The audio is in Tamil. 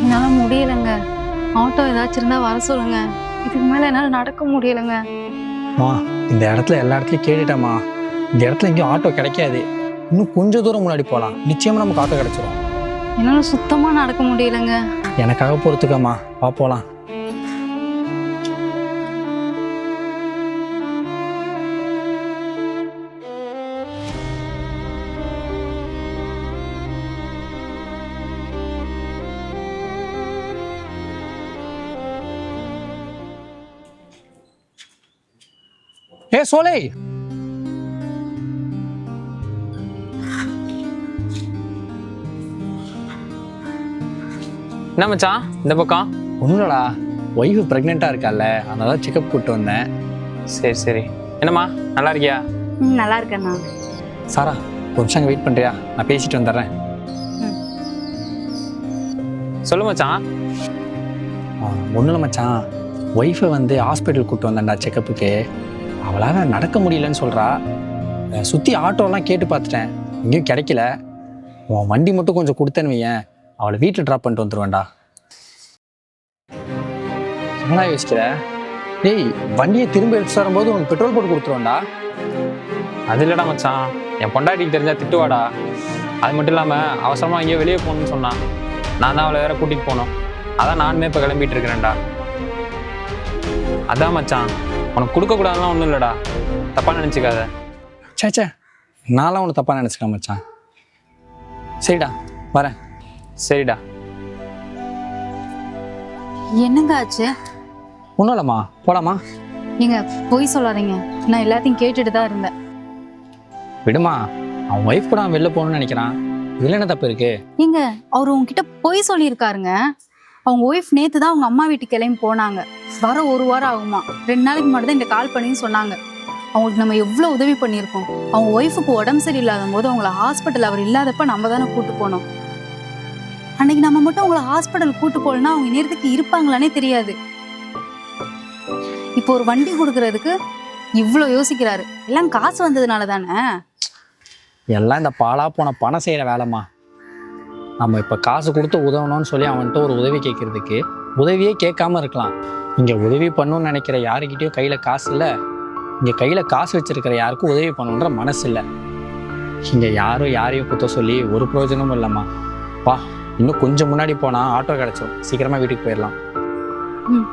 என்னால் முடியலைங்க. ஆட்டோ ஏதாச்சும் இருந்தால் வர சொல்லுங்க. இதுக்கு மேலே என்னால் நடக்க முடியலைங்க. மா இந்த இடத்துல எல்லா இடத்துலையும் கேட்டுட்டேம்மா. இந்த இடத்துல எங்கேயும் ஆட்டோ கிடைக்காது. இன்னும் கொஞ்சம் தூரம் முன்னாடி போகலாம் நிச்சயமாக நமக்கு ஆட்டோ கிடைச்சிரும். என்னால் சுத்தமாக நடக்க முடியலைங்க. எனக்காக பொறுத்துக்கம்மா. வா போகலாம் ஏ சோலை. என்ன மச்சான்? இந்த பக்கம்? ஒன்றும்லடா ஒய்ஃபு ப்ரெக்னெண்ட்டாக இருக்கால அதனால தான் செக்கப் கூப்பிட்டு வந்தேன். சரி சரி. என்னம்மா நல்லா இருக்கியா? ம் நல்லா இருக்கேண்ணா சாரா ஒரு நிமிஷம் அங்கே வெயிட் பண்ணுறியா நான் பேசிட்டு வந்துடுறேன். சொல்லு மச்சான். ஒன்றும் மச்சான். ஒய்ஃபை வந்து ஹாஸ்பிட்டல் கூப்பிட்டு வந்தேன்டா செக்கப்புக்கு அவளால் நடக்க முடியலன்னு சொல்கிறா சுற்றி ஆட்டோலாம் கேட்டு பார்த்துட்டேன். இங்கேயும் கிடைக்கல. உன் வண்டி மட்டும் கொஞ்சம் கொடுத்தேன்னு வையேன். அவளை வீட்டில் ட்ராப் பண்ணிட்டு வந்துடுவேன்டா என்னடா யோசிக்கிற? டேய் வண்டியை திரும்ப எடுத்து வரும்போது உனக்கு பெட்ரோல் போட்டு கொடுத்துருவேன்டா. அது இல்லைடா மச்சான். என் பொண்டாட்டிக்கு தெரிஞ்சா திட்டுவாடா. அது மட்டும் இல்லாமல் அவசரமாக எங்கேயோ வெளியே போகணும்னு சொன்னான் நான் தான் அவளை வேற கூட்டிகிட்டு போனோம் அதான் நானுமே இப்போ கிளம்பிட்டு இருக்கிறேன்டா. அதான் மச்சான். உனக்கு கொடுக்கக்கூடாதுலாம் ஒன்றும் இல்லைடா. தப்பாக நினச்சிக்காத. சே சே நான்லாம் உனக்கு தப்பாக நினச்சிக்கலாம் மச்சான். சரிடா வரேன். சரிடா. என்னங்க ஆச்சு? ஒன்றும் இல்லைம்மா. போலாமா? நீங்க பொய் சொல்லாதீங்க. நான் எல்லாத்தையும் கேட்டுட்டு தான் இருந்தேன். விடுமா அவன் ஒய்ஃப் கூட அவன் வெளில போகணும்னு நினைக்கிறான். இதில் என்ன தப்பு இருக்கு? ஏங்க அவர் உங்ககிட்ட பொய் சொல்லியிருக்காருங்க. அவங்க ஒய்ஃப் நேற்று தான் அவங்க அம்மா வீட்டுக்கு கிளம்பி போனாங்க. வர ஒரு வாரம் ஆகுமா? ரெண்டு நாளைக்கு முன்னாடி தான் இந்த கால் பண்ணின்னு சொன்னாங்க. அவங்களுக்கு நம்ம எவ்வளோ உதவி பண்ணியிருக்கோம். அவங்க ஒய்ஃபுக்கு உடம்பு சரியில்லாத போது அவங்கள ஹாஸ்பிட்டல் அவர் இல்லாதப்ப நம்ம தானே கூட்டு போனோம். அன்னைக்கு நம்ம மட்டும் அவங்கள ஹாஸ்பிட்டல் கூட்டு போகலன்னா அவங்க நேரத்துக்கு இருப்பாங்களானே தெரியாது. இப்போ ஒரு வண்டி கொடுக்கறதுக்கு இவ்வளோ யோசிக்கிறாரு. எல்லாம் காசு வந்ததுனால தானே? எல்லாம் இந்த பாலா போன பணம் செய்கிற வேலைம்மா. நம்ம இப்போ காசு கொடுத்து உதவணும்னு சொல்லி அவன்கிட்ட ஒரு உதவி கேட்குறதுக்கு உதவியே கேட்காம இருக்கலாம். இங்கே உதவி பண்ணணும்னு நினைக்கிற யாருக்கிட்டேயும் கையில் காசு இல்லை. இங்கே கையில் காசு வச்சுருக்கிற யாருக்கும் உதவி பண்ணணுன்ற மனசு இல்லை. இங்கே யாரும் யாரையும் குத்த சொல்லி ஒரு பிரயோஜனமும் இல்லைம்மா. வா இன்னும் கொஞ்சம் முன்னாடி போனால் ஆட்டோ கிடச்சிரும். சீக்கிரமாக வீட்டுக்கு போயிடலாம் ம்.